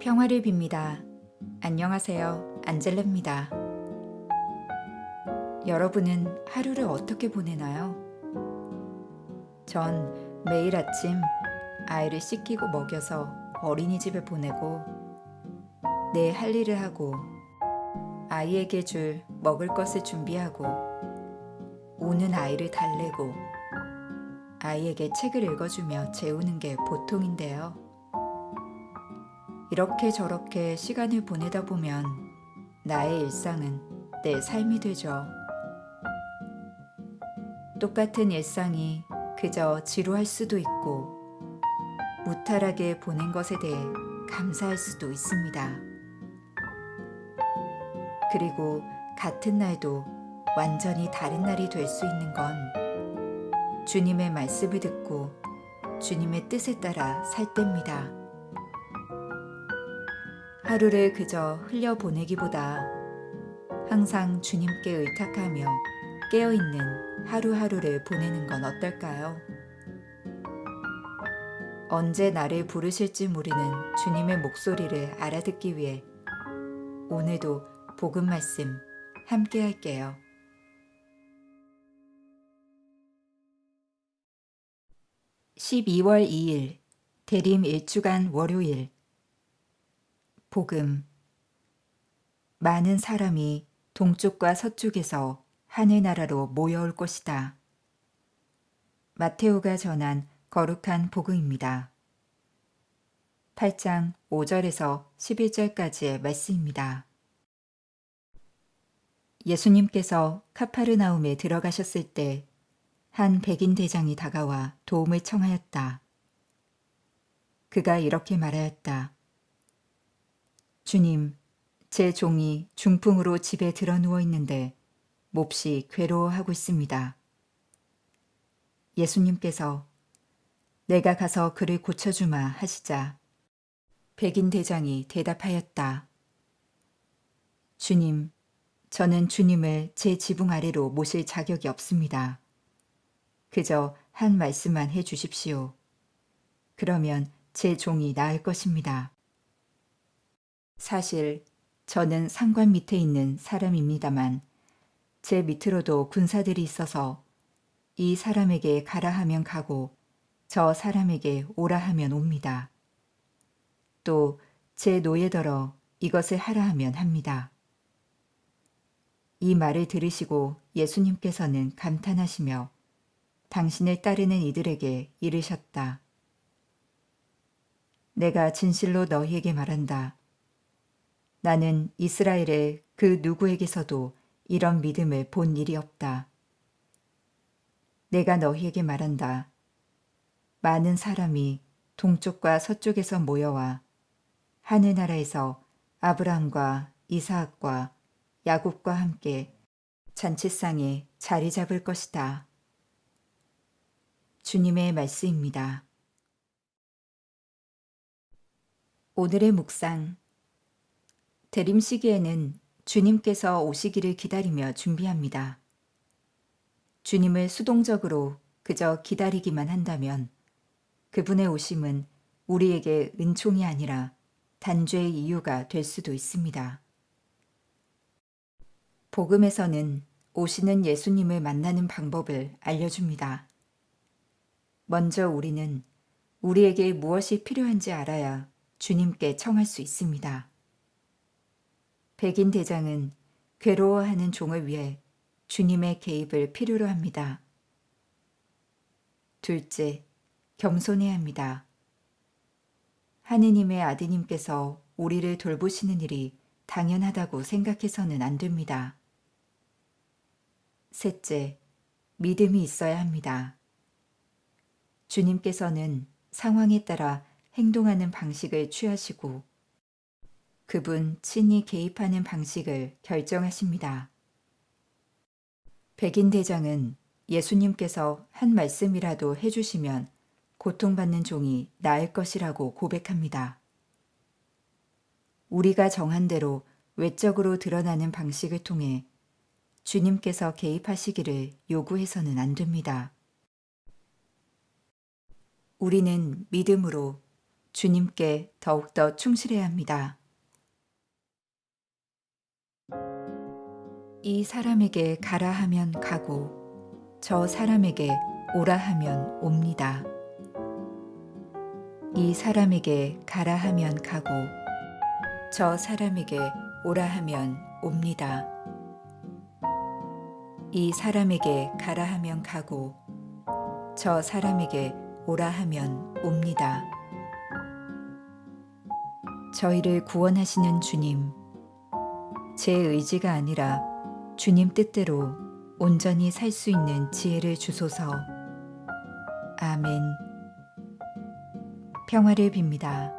평화를 빕니다. 안녕하세요. 안젤라입니다. 여러분은 하루를 어떻게 보내나요? 전 매일 아침 아이를 씻기고 먹여서 어린이집에 보내고 내 할 일을 하고 아이에게 줄 먹을 것을 준비하고 우는 아이를 달래고 아이에게 책을 읽어주며 재우는 게 보통인데요. 이렇게 저렇게 시간을 보내다 보면 나의 일상은 내 삶이 되죠. 똑같은 일상이 그저 지루할 수도 있고 무탈하게 보낸 것에 대해 감사할 수도 있습니다. 그리고 같은 날도 완전히 다른 날이 될 수 있는 건 주님의 말씀을 듣고 주님의 뜻에 따라 살 때입니다. 하루를 그저 흘려보내기보다 항상 주님께 의탁하며 깨어있는 하루하루를 보내는 건 어떨까요? 언제 나를 부르실지 모르는 주님의 목소리를 알아듣기 위해 오늘도 복음 말씀 함께 할게요. 12월 2일 대림 일주간 월요일 복음 많은 사람이 동쪽과 서쪽에서 하늘나라로 모여올 것이다. 마테오가 전한 거룩한 복음입니다. 8장 5절에서 11절까지의 말씀입니다. 예수님께서 카파르나움에 들어가셨을 때 한 백인 대장이 다가와 도움을 청하였다. 그가 이렇게 말하였다. 주님, 제 종이 중풍으로 집에 들어 누워 있는데 몹시 괴로워하고 있습니다. 예수님께서 내가 가서 그를 고쳐주마 하시자 백인 대장이 대답하였다. 주님, 저는 주님을 제 지붕 아래로 모실 자격이 없습니다. 그저 한 말씀만 해 주십시오. 그러면 제 종이 나을 것입니다. 사실 저는 상관 밑에 있는 사람입니다만 제 밑으로도 군사들이 있어서 이 사람에게 가라 하면 가고 저 사람에게 오라 하면 옵니다. 또 제 노예더러 이것을 하라 하면 합니다. 이 말을 들으시고 예수님께서는 감탄하시며 당신을 따르는 이들에게 이르셨다. 내가 진실로 너희에게 말한다. 나는 이스라엘의 그 누구에게서도 이런 믿음을 본 일이 없다. 내가 너희에게 말한다. 많은 사람이 동쪽과 서쪽에서 모여와 하늘나라에서 아브라함과 이사학과 야곱과 함께 잔치상에 자리 잡을 것이다. 주님의 말씀입니다. 오늘의 묵상 대림 시기에는 주님께서 오시기를 기다리며 준비합니다. 주님을 수동적으로 그저 기다리기만 한다면 그분의 오심은 우리에게 은총이 아니라 단죄의 이유가 될 수도 있습니다. 복음에서는 오시는 예수님을 만나는 방법을 알려줍니다. 먼저 우리는 우리에게 무엇이 필요한지 알아야 주님께 청할 수 있습니다. 백인 대장은 괴로워하는 종을 위해 주님의 개입을 필요로 합니다. 둘째, 겸손해야 합니다. 하느님의 아드님께서 우리를 돌보시는 일이 당연하다고 생각해서는 안 됩니다. 셋째, 믿음이 있어야 합니다. 주님께서는 상황에 따라 행동하는 방식을 취하시고 그분 친히 개입하는 방식을 결정하십니다. 백인 대장은 예수님께서 한 말씀이라도 해주시면 고통받는 종이 나을 것이라고 고백합니다. 우리가 정한 대로 외적으로 드러나는 방식을 통해 주님께서 개입하시기를 요구해서는 안 됩니다. 우리는 믿음으로 주님께 더욱더 충실해야 합니다. 이 사람에게 가라 하면 가고 저 사람에게 오라 하면 옵니다. 이 사람에게 가라 하면 가고 저 사람에게 오라 하면 옵니다. 이 사람에게 가라 하면 가고 저 사람에게 오라 하면 옵니다. 저희를 구원하시는 주님, 제 의지가 아니라 주님 뜻대로 온전히 살 수 있는 지혜를 주소서. 아멘. 평화를 빕니다.